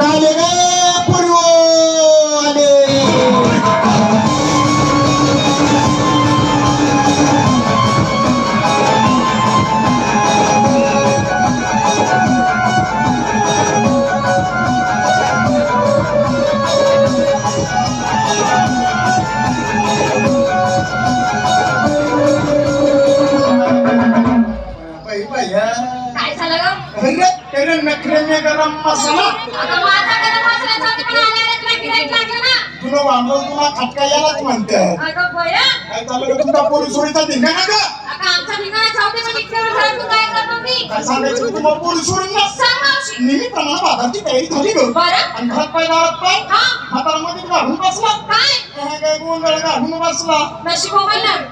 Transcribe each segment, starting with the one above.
गाले ग में गरम मसाला. तुला ना? तुला खटका यालाच बया. काय चाललं रे तुमचा पोरी सोडीचा धिंगा ना ग अगं आमचा निघाला जाऊ दे पण इतक्या वेळ झाला तू काय करतो मी काय सांगायचं तुम्हाला पोरी सोडून ना सांग मावशी निमित्तानं बाजारची तयारी झाली ग आणि घरात पाय दारात पाय हा. म्हातारामध्ये घालून बसला. काय? गोंधळ घालून बसला.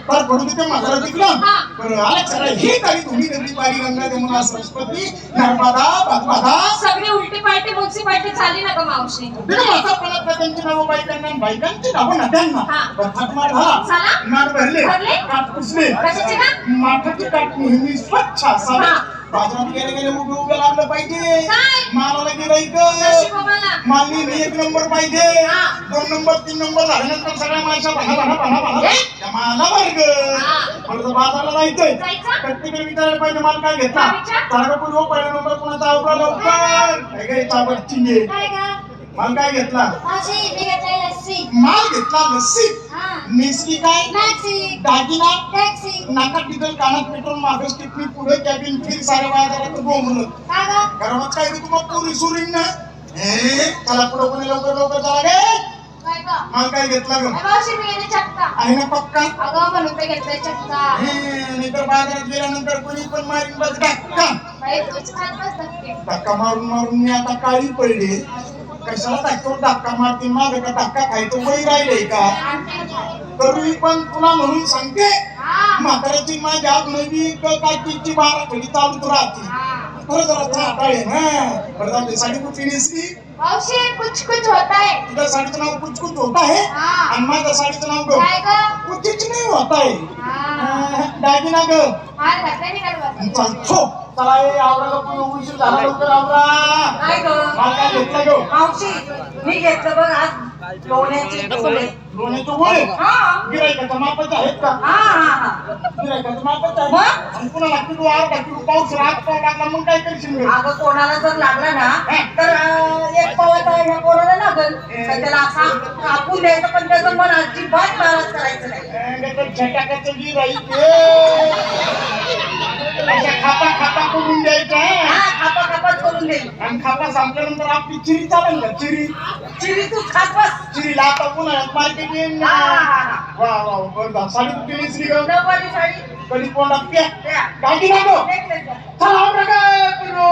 तर पडू तिथे म्हातारा टिकलं हा. बरं आले सगळं? हे तरी तुम्ही कधी पारी गंगा जमुना सरस्वती नर्मदा बागमाता सगळी उलटी पालटी म्युन्सिपाल्टी झाली ना ग मावशी? माझा पणात का त्यांची नावं बायकांना आणि बायकांची नावं ना त्यांना. हा. बरं, थाटमाट झाला झाला? नाट भरले. भरले? काट पुसले. कशाचे का? माठाची काट नेहमी स्वच्छ असावी. बाजारात गेले गेले उभे उभे लागलं पाहिजे? मालाला गेलं मला मालनी बी एक नंबर पाहिजे. दोन नंबर तीन नंबर झाल्यानंतर सगळ्या माणसा भाना भाना भाना भाना हे? त्या माला वर्ग. परत बाजारला जायचंय. जायचं? प्रत्येकाने विचारायला पाहिजे माल काय घेतला? विचार? तारकापूर हो पहिला नंबर कोणाचा? अवघा लवकर. काय? काय चाबट चिंगे. माल काय घेतला? माल घेतला लस्सी नेसली काय? दागिना नाकात डिझेल कानात पेट्रोल मागं टिपणी पुढे कॅबिन फिर सारे बाजारात बोंबलं काय ग? घरात काय रे तुम्हाला पोरी सुरीन ना. चला पुढे कोणी लवकर लवकर चला गे. काय ग? माल काय घेतला ग? आहे ना पक्का? अगं म्हणून ते घेतलाय चक्का नाहीतर बाजारात गेल्यानंतर कोणी पण मारीन बस. धक्के. धक्का. मारून मारून मी आता काळी पडले. कशाला धक्का धक्का मारते माग का धक्का खायचं? वय राहिलंय का? तरी पण तुला म्हणून सांगते हा म्हाताऱ्याची माझ्या नवी काय तिची बारा घडी चालूच राहते. बरं जरा चाटाळे ना बरं दे, साडी कुठली नेसली मावशी कुछ कुछ होता है तुझ्या साडीचं नाव कुचकुच होत आहे? हा. आणि माझ्या साडीचं नाव ग काय ग? कुचिच नाही होत आहे. हा. दागिना ग. मार घातला नाही का बस चल छो चला ए आवरा पण उशीर झाला लवकर आवरा काय ग. माल काय घेतला ग मावशी मी घेतलं बघ आज. लोण्याचे डोळे लोण्याचे गोळे हा. गिरायकाच्या मापाचे आहेत का? हा हा हा. गिरायकाच्या मापाचे आहेत? मग? आणि पुन्हा किलो अर्धा किलो पाऊस रात पाव लागला मग काय करशील ग? अगं कोणाला जर लागला ना तर अं, एक पावाचा ह्या पोराला लागल. तर त्याला असा कापून द्यायचं पण त्याचं मन अजिबात नाराज करायचं नाही. अं, त्याचं झटाकाचं गिराईक आहे. अशा देईल आणि खापा संपल्यानंतर आपली चिरी चालेल का चिरी. चिरी तू खात बस चिरीला आता पुन्हा मार्केट हा, हा. वा वा बरं. साडी कुठली नेसली ग? नऊवारी साडी. कधी कोणाला प्या. द्या. गाडी ना गो necklace द्या. चला आवरा काय पिलो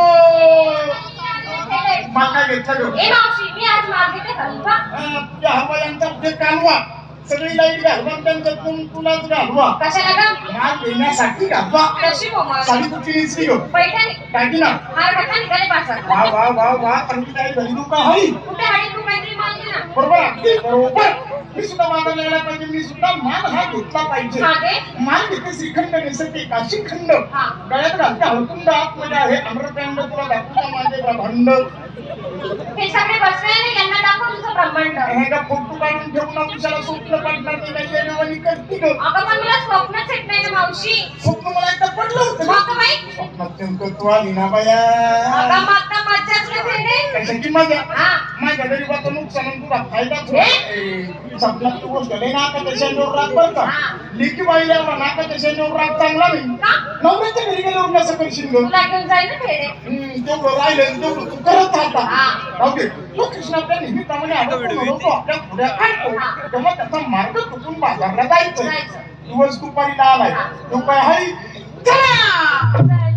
माका घेतला ग. ए मावशी मी आज मागितले हलवा अं, तुझ्या हवा यांचा उद्योग कालवा. सगळी लाइट घालवा आणि त्यांच्यातून तुलाच घालवा? कशाला ग? देण्यासाठी घालवा. नशीब हो मग साडी कुठली नेसली ग पैठणी. गाडी ना हार घातला निघाले पाठवा वा वा वा वा. आणखी काय घरी लोक हवी कुठे हाडी तू काहीतरी मागली ना. बरोबर? अगदी बरोबर. मी सुद्धा माझा यायला पाहिजे. मी सुद्धा माल हा घेतला पाहिजे. मागे? माल घेते श्रीखंड नेसते काशी खंड हा. गळ्यात घालते. हळकुंड आतमध्ये आहे. अमृतंड तुला दाखवता माझे ब्रह्मांड. हे सगळे बसले यांना दाखव तुझं हे का फोटो काढून ठेवून ना तुझ्याला स्वप्न पडणार नाही काही येणेवाणी करते ग अगं पण मला स्वप्नच येत नाही ना मावशी. स्वप्न मला एकदा पडलं होतं ग. मग बाई. स्वप्नात नेमकं तू आली ना बाया. अगं मागता मज्जाच नाही भेटे कशाची मजा हा. माझ्या गरीबाचं नुकसान आणि तुला हे? होईल. स्वप्नात तू गोष्ट लय नाकाच्या शेंडूर राग बरं का? हा. लेकी बाईला नाकाच्या शेंडूर राग चांगला नाही का? नवऱ्याच्या घरी गेल्यावर कसं करशील ग? तुला घेऊन जाईल ना हम्म, तेवढं राहिलं तेवढं तू करत राहता हा. राहू दे तो कृष्ण आपल्या नेहमीप्रमाणे आवडतो म्हणून तो आपल्या पुढे काढतो हा. तेव्हा त्याचा मार्ग चुकून बाजारला जायचं जायचं. दिवस दुपारीला आलाय हा. दुपारी हरी चला चला